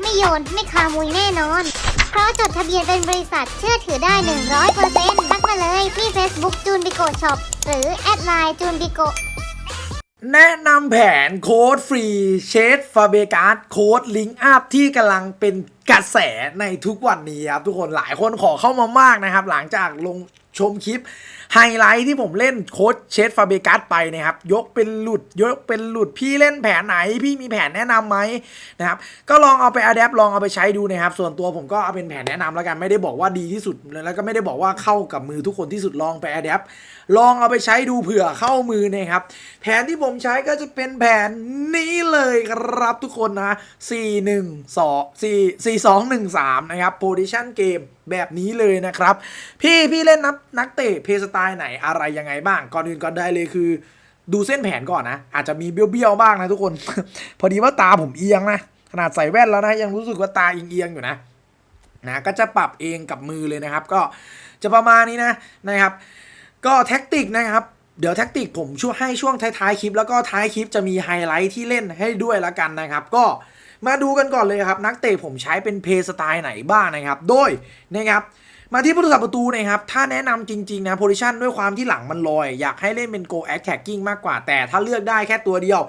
ไม่โยน ไม่คามุยแน่นอน เพราะจดทะเบียนเป็นบริษัทเชื่อถือได้ 100%ทักมาเลยที่ Facebook จูนบิโกช็อปหรือแอดไลน์จูนบิโกแนะนำแผนโค้ดฟรีเชดฟาเบการ์ดโค้ดลิงก์อัพที่กำลังเป็นกระแสในทุกวันนี้ครับทุกคนหลายคนขอเข้ามามากนะครับ หลังจากลง ชมคลิปไฮไลท์ที่ผมเล่นโค้ดเชดฟาเบการ์ดไปนะครับ ยกเป็นหลุด ยกเป็นหลุดพี่เล่นแผนไหน พี่มีแผนแนะนำไหมนะครับ ก็ลองเอาไปอัดแอปลองเอาไปใช้ดูนะครับ ส่วนตัวผมก็เอาเป็นแผนแนะนำแล้วกันไม่ได้บอกว่าดีที่สุด แล้วก็ไม่ได้บอกว่าเข้ากับมือทุกคนที่สุดลองไปอัดแอปลองเอาไปใช้ดูเผื่อเข้ามือนะครับ แผนที่ผมใช้ก็จะเป็นแผนนี้เลยครับทุกคนนะ4 1 2 4 4 2 1 3นะครับ position game แบบนี้เลยนะครับ พี่พี่เล่นนักนักเตะเพย์สไตล์ไหนอะไรยังไงบ้าง ก่อนอื่นก่อนได้เลยคือ ดูเส้นแผนก่อนนะ อาจจะมีเบี้ยวๆบ้างนะทุกคน พอดีว่าตาผมเอียงนะ ขนาดใส่แว่นแล้วนะ ยังรู้สึกว่าตาเอียงๆอยู่นะนะก็จะปรับเองกับมือเลยนะครับ ก็จะประมาณนี้นะนะครับ ก็แท็กติกนะครับเดี๋ยวแท็กติกผมช่วยให้ช่วงท้ายๆคลิป แล้วก็ท้ายคลิปจะมีไฮไลท์ที่เล่นให้ด้วยละกันนะครับ ก็ มาดูกันก่อนเลยครับ นักเตะผมใช้เป็นเพย์สไตล์ไหนบ้างนะครับ โดยนะครับมาที่ผู้รักษาประตูนะครับ ถ้าแนะนำจริง ๆ นะโพซิชันด้วยความที่หลังมันลอย อยากให้เล่นเป็นโกแอคแท็กกิ้งมากกว่า แต่ถ้าเลือกได้แค่ตัวเดียว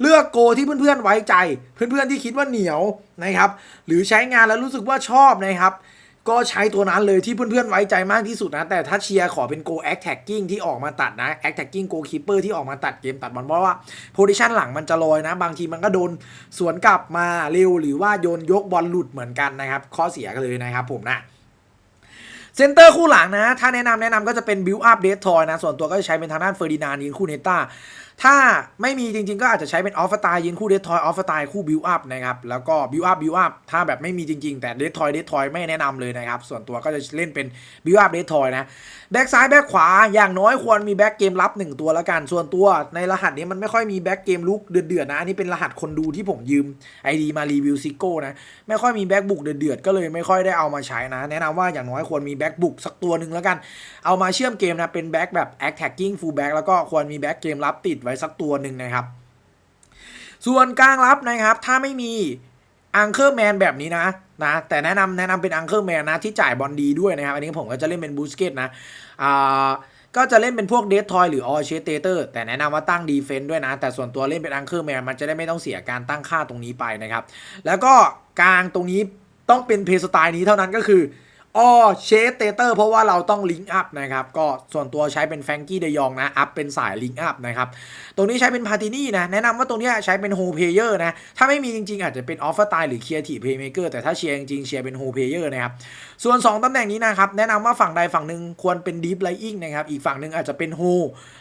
เลือกโกที่เพื่อนๆไว้ใจ เพื่อนๆที่คิดว่าเหนียวนะครับ หรือใช้งานแล้วรู้สึกว่าชอบนะครับ ก็ใช้ตัวนั้นเลยที่เพื่อนๆไว้ใจมากที่สุดนะ แต่ถ้าเชียร์ขอเป็น go attacking ที่ออกมาตัดนะ attacking go keeper ที่ออกมาตัดเกมตัดบอลเพราะว่า position หลังมันจะลอยนะ บางทีมันก็โดนสวนกลับมาเร็วหรือว่าโยนยกบอลหลุดเหมือนกันนะครับ ข้อเสียกันเลยนะครับผมนะ เซนเตอร์คู่หลังนะ ถ้าแนะนำแนะนำก็จะเป็นบิวอัพเดททอยนะ ส่วนตัวก็จะใช้เป็นทางด้านเฟอร์ดินานด์ยิงคู่เนต้า ถ้าไม่มีจริงๆ ก็อาจจะใช้เป็นออฟฟตายยิงคู่เดททอยออฟฟตายคู่บิวอัพนะครับ แล้วก็บิวอัพบิวอัพถ้าแบบไม่มีจริงๆ แต่เดททอยเดททอยไม่แนะนำเลยนะครับ ส่วนตัวก็จะเล่นเป็นบิวอัพเดททอยนะ แบ็กซ้ายแบ็กขวา อย่างน้อยควรมีแบ็กเกมรับ 1 ตัวแล้วกัน ส่วนตัวในรหัสนี้มันไม่ค่อยมีแบ็กเกมลุกเดือดๆนะ อันนี้เป็นรหัสคนดูที่ผมยืม ID มารีวิวซิโก้นะ ไม่ค่อยมีแบ็กบุกเดือดๆ ก็เลยไม่ค่อยได้เอามาใช้นะ แนะนำว่าอย่างน้อยควรมีแบ็กบุกสักตัวหนึ่งแล้วกัน เอามาเชื่อมเกมนะ เป็นแบ็กแบบ attacking full back แล้วก็ควรมีแบ็กเกมรับติดไว้สักตัวหนึ่งนะครับ ส่วนกลางรับนะครับ ถ้าไม่มีอังเคอร์แมนแบบนี้นะนะแต่แนะนำแนะนำเป็นอังเคอร์แมนนะที่จ่ายบอลดีด้วยนะครับ อันนี้ผมก็จะเล่นเป็นบูสเกตนะอ่าก็จะเล่นเป็นพวกเดททอยหรือออเชเตเตอร์แต่แนะนำว่าตั้งดีเฟนต์ด้วยนะ แต่ส่วนตัวเล่นเป็นอังเคอร์แมนมันจะได้ไม่ต้องเสียการตั้งค่าตรงนี้ไปนะครับ แล้วก็กลางตรงนี้ต้องเป็นเพย์สไตล์นี้เท่านั้นก็คือ ออเชสเตเตอร์เพราะว่าเราต้องลิงก์อัพนะครับ ก็ส่วนตัวใช้เป็นแฟงกี้เดยองนะ อัพเป็นสายลิงก์อัพนะครับ ตรงนี้ใช้เป็นพาตินี่นะ แนะนำว่าตรงนี้ใช้เป็นโฮเพเยอร์นะ ถ้าไม่มีจริง ๆ อาจจะเป็นออฟเฟอร์ตหรือเคียร์ทีเพย์เมเกอร์แต่ถ้าเชียร์จริงๆเชียร์เป็นโฮเพเยอร์นะครับ ส่วน 2ตำแหน่งนี้นะครับ แนะนำว่าฝั่งใดฝั่งหนึ่งควรเป็นดีฟไลอิงนะครับอีกฝั่งหนึ่งอาจจะเป็นโฮ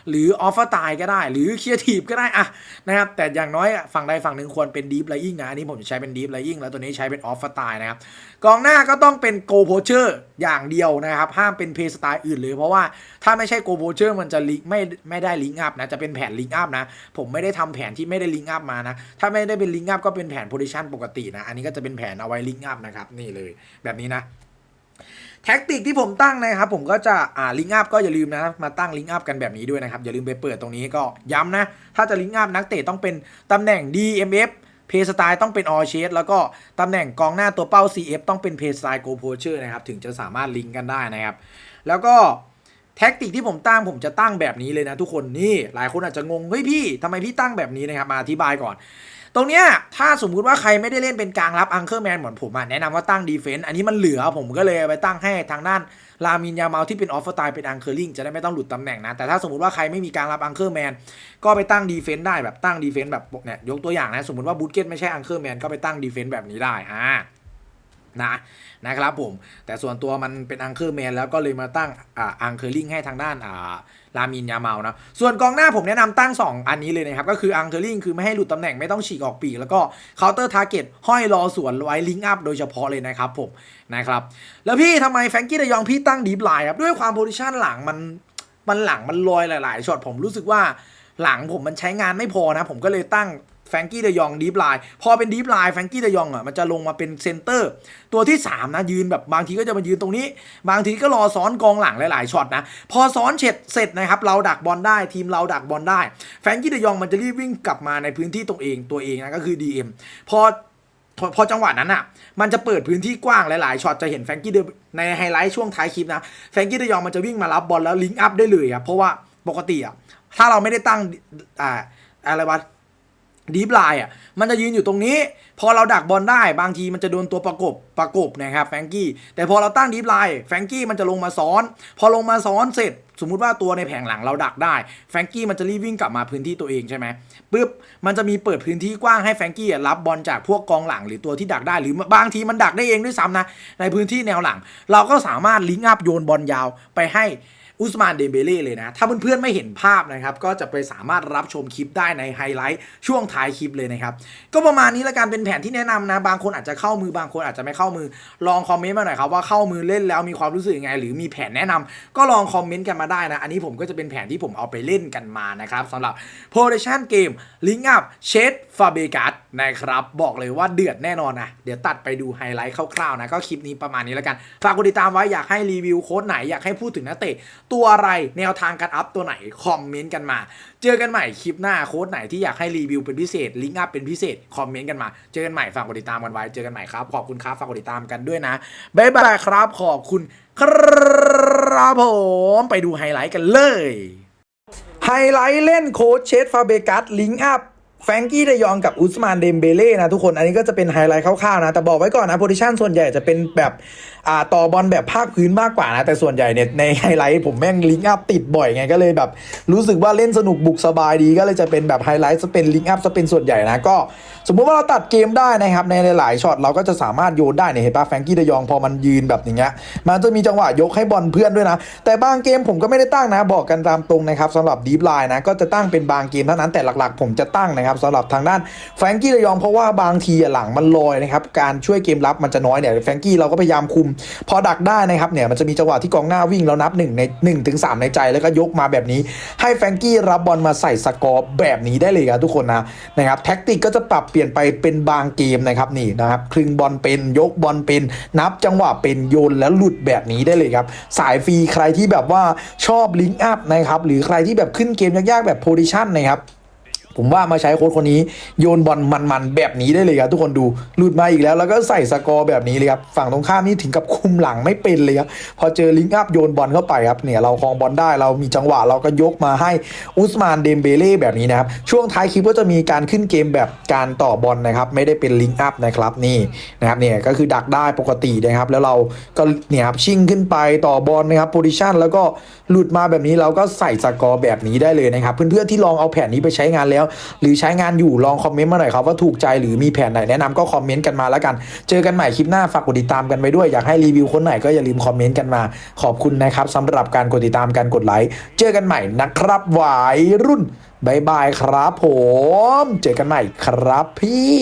หรือออฟเฟอร์ตก็ได้ หรือเคียร์ทีก็ได้อะนะครับแต่อย่างน้อยฝั่งใดฝั่งหนึ่งควรเป็นดีฟไลอิงนะอันนี้ผมจะใช้เป็นดีฟไลอิงแล้วตัวนี้ใช้เป็นออฟเฟอร์ตนะครับกองหน้าก็ต้องเป็นโกโพเชอร์อย่างเดียวนะครับ ห้ามเป็นเพย์สไตล์อื่นเลยเพราะว่าถ้าไม่ใช่โกโพเชอร์มันจะลิงไม่ไม่ได้ลิงอัพนะจะเป็นแผนลิงอัพนะ ผมไม่ได้ทำแผนที่ไม่ได้ลิงอัพมานะ ถ้าไม่ได้เป็นลิงอัพก็เป็นแผนโพซิชันปกตินะ อันนี้ก็จะเป็นแผนเอาไว้ลิงอัพนะครับ นี่เลยแบบนี้นะแท็กติกที่ผมตั้งนะครับ ผมก็จะอ่าลิงอัพก็อย่าลืมนะมาตั้งลิงอัพกันแบบนี้ด้วยนะครับ อย่าลืมไปเปิดตรงนี้ก็ย้ำนะ ถ้าจะลิงอัพนักเตะต้องเป็นตำแหน่ง DMF เพย์สไตล์ต้องเป็นออเชสแล้วก็ตำแหน่งกองหน้าตัวเป้า CF ต้องเป็นเพย์สไตล์โกโพเชอร์นะครับถึงจะสามารถลิงก์กันได้นะครับ แล้วก็แท็กติกที่ผมตั้งผมจะตั้งแบบนี้เลยนะทุกคนนี่หลายคนอาจจะงงเฮ้ยพี่ทำไมพี่ตั้งแบบนี้นะครับมาอธิบายก่อน ตรงเนี้ยถ้าสมมุติว่าใครไม่ได้เล่นเป็นกลางรับอังเคอร์แมนเหมือนผมอะแนะนำว่าตั้งดีเฟนต์อันนี้มันเหลือผมก็เลยไปตั้งให้ทางด้านลามินยาเมาที่เป็นออฟเฟอร์ตายเป็นอังเคอร์ลิงจะได้ไม่ต้องหลุดตำแหน่งนะแต่ถ้าสมมติว่าใครไม่มีกลางรับอังเคอร์แมนก็ไปตั้งดีเฟนต์ได้แบบตั้งดีเฟนต์แบบเนี่ยยกตัวอย่างนะสมมติว่าบูตเกตไม่ใช่อังเคอร์แมนก็ไปตั้งดีเฟนต์แบบนี้ได้ฮะ นะนะครับผม แต่ส่วนตัวมันเป็นอังเคอร์แมนแล้วก็เลยมาตั้งอ่าอังเคอร์ลิงให้ทางด้านอ่าลามินยาเมานะส่วนกองหน้าผมแนะนำตั้ง 2 อันนี้เลยนะครับ ก็คืออังเคอร์ลิงคือไม่ให้หลุดตำแหน่งไม่ต้องฉีกออกปีก แล้วก็เคาน์เตอร์ทาร์เก็ตห้อยรอสวนไว้ลิงก์อัพโดยเฉพาะเลยนะครับผมนะครับแล้วพี่ทำไมแฟรงกี้เดยองพี่ตั้งดีฟไลน์ครับด้วยความโพซิชันหลังมันมันหลังมันลอยหลาย ๆช็อตผมรู้สึกว่าหลังผมมันใช้งานไม่พอนะ ผมก็เลยตั้ง แฟงกี้เดยองดีฟไลน์พอเป็นดีฟไลน์แฟงกี้เดยองอะมันจะลงมาเป็นเซนเตอร์ ตัวที่ 3 นะยืนแบบบางทีก็จะมายืนตรงนี้ บางทีก็รอซ้อนกองหลังหลาย ๆช็อตนะ พอซ้อนเสร็จเสร็จนะครับ เราดักบอลได้ทีมเราดักบอลได้ แฟงกี้เดยองมันจะรีบวิ่งกลับมาในพื้นที่ตรงเองตัวเองนะก็คือ DM พอพอพอจังหวะนั้นอะ มันจะเปิดพื้นที่กว้างหลายๆช็อตจะเห็นแฟงกี้เดในไฮไลท์ช่วงท้ายคลิปนะแฟงกี้เดยองมันจะวิ่งมารับบอลแล้วลิงก์อัพได้เลยครับเพราะว่าปกติอะถ้าเราไม่ได้ตั้งอ่าอะไรวะ ดีฟไลน์อะมันจะยืนอยู่ตรงนี้ พอเราดักบอลได้บางทีมันจะโดนตัวประกบประกบนะครับแฟงกี้แต่พอเราตั้งดีฟไลน์แฟงกี้มันจะลงมาซ้อน พอลงมาซ้อนเสร็จ สมมุติว่าตัวในแผงหลังเราดักได้แฟงกี้มันจะรีบวิ่งกลับมาพื้นที่ตัวเองใช่ไหมปึ๊บมันจะมีเปิดพื้นที่กว้างให้แฟงกี้รับบอลจากพวกกองหลังหรือตัวที่ดักได้ หรือบางทีมันดักได้เองด้วยซ้ำนะในพื้นที่แนวหลัง เราก็สามารถลิงก์อัพโยนบอลยาวไปให้ อุสมานเดมเบเล่เลยนะ ถ้าเพื่อนๆไม่เห็นภาพนะครับ ก็จะไปสามารถรับชมคลิปได้ในไฮไลท์ช่วงท้ายคลิปเลยนะครับ ก็ประมาณนี้ละกันเป็นแผนที่แนะนำนะ บางคนอาจจะเข้ามือบางคนอาจจะไม่เข้ามือ ลองคอมเมนต์มาหน่อยครับว่าเข้ามือเล่นแล้วมีความรู้สึกยังไง หรือมีแผนแนะนำก็ลองคอมเมนต์กันมาได้นะ อันนี้ผมก็จะเป็นแผนที่ผมเอาไปเล่นกันมานะครับสำหรับ p o r t a t i o n Game Link Up เชดฟาเบกัสนะครับ บอกเลยว่าเดือดแน่นอนนะ เดี๋ยวตัดไปดูไฮไลท์คร่าวๆนะ ก็คลิปนี้ประมาณนี้แล้วกัน ฝากกดติดตามไว้อยากให้รีวิวโค้ดไหน อยากให้พูดถึงนักเตะ ตัวอะไรแนวทางการอัพตัวไหน คอมเมนต์กันมา เจอกันใหม่คลิปหน้าโค้ดไหนที่อยากให้รีวิวเป็นพิเศษ ลิงก์อัพเป็นพิเศษ คอมเมนต์กันมา เจอกันใหม่ฝากกดติดตามกันไว้เจอกันใหม่ครับขอบคุณครับฝากกดติดตามกันด้วยนะบ๊ายบายครับ ขอบคุณครับผมไปดูไฮไลท์กันเลยไฮไลท์เล่นโค้ชเชสฟาเบกัสลิงอัพ แฟรงกี้ไดยองกับอุสมานเดมเบเล่นะทุกคนอันนี้ก็จะเป็นไฮไลท์คร่าวๆนะ แต่บอกไว้ก่อนนะโพซิชันส่วนใหญ่จะเป็นแบบอ่าต่อบอลแบบภาคพื้นมากกว่านะ แต่ส่วนใหญ่เนี่ยในไฮไลท์ผมแม่งลิงอัพติดบ่อยไงก็เลยแบบ รู้สึกว่าเล่นสนุกบุกสบายดีก็เลยจะเป็นแบบไฮไลท์จะเป็นลิงอัพจะเป็นส่วนใหญ่นะก็สมมุติว่าเราตัดเกมได้นะครับในหลายๆช็อตเราก็จะสามารถโยนได้เนี่ยเห็นปะแฟงกี้เดยองพอมันยืนแบบอย่างเงี้ยมันจะมีจังหวะยกให้บอลเพื่อนด้วยนะ แต่บางเกมผมก็ไม่ได้ตั้งนะบอกกันตามตรงนะครับสำหรับดีฟไลน์นะก็จะตั้งเป็นบางเกมเท่านั้นแต่หลักๆ ผมจะตั้งนะครับสำหรับทางด้านแฟงกี้เดยองเพราะว่าบางทีหลังมันลอยนะครับการช่วยเกมรับมันจะน้อยเนี่ยแฟงกี้เราก็พยายามคุม พอดักได้นะครับเนี่ยมันจะมีจังหวะที่กองหน้าวิ่งแล้วนับ1ใน1ถึง3ในใจแล้วก็ยกมาแบบนี้ ให้แฟงกี้รับบอลมาใส่สกอร์แบบนี้ได้เลยครับทุกคนนะนะครับแท็กติกก็จะปรับเปลี่ยนไปเป็นบางเกมนะครับนี่นะครับคลึงบอลเป็นยกบอลเป็นนับจังหวะเป็นโยนแล้วหลุดแบบนี้ได้เลยครับ สายฟรีใครที่แบบว่าชอบลิงก์อัพนะครับหรือใครที่แบบขึ้นเกมยากๆแบบโพดิชันนะครับ ผมว่ามาใช้โค้ดคนนี้โยนบอลมันๆแบบนี้ได้เลยครับทุกคนดูหลุดมาอีกแล้ว แล้วก็ใส่สกอร์แบบนี้เลยครับฝั่งตรงข้ามนี่ถึงกับคุมหลังไม่เป็นเลยครับพอเจอลิงก์อัพโยนบอลเข้าไปครับเนี่ยเราครองบอลได้เรามีจังหวะเราก็ยกมาให้อุสมานเดมเบเล่แบบนี้นะครับช่วงท้ายคลิปก็จะมีการขึ้นเกมแบบการต่อบอลนะครับไม่ได้เป็นลิงก์อัพนะครับนี่นะครับเนี่ยก็คือดักได้ปกตินะครับแล้วเราก็เนี่ยครับชิ่งขึ้นไปต่อบอลนะครับโพซิชันแล้วก็หลุดมาแบบนี้เราก็ใส่สกอร์แบบนี้ได้เลยนะครับเพื่อนๆที่ลองเอาแผนนี้ไปใช้งานแล้วหรือใช้งานอยู่ลองคอมเมนต์มาหน่อยครับว่าถูกใจหรือมีแผนไหนแนะนำก็คอมเมนต์กันมาแล้วกัน เจอกันใหม่คลิปหน้าฝากกดติดตามกันไว้ด้วยอยากให้รีวิวคนไหนก็อย่าลืมคอมเมนต์กันมา ขอบคุณนะครับสำหรับการกดติดตามการกดไลค์เจอกันใหม่นะครับวายรุ่นบายบายครับผม เจอกันใหม่ครับพี่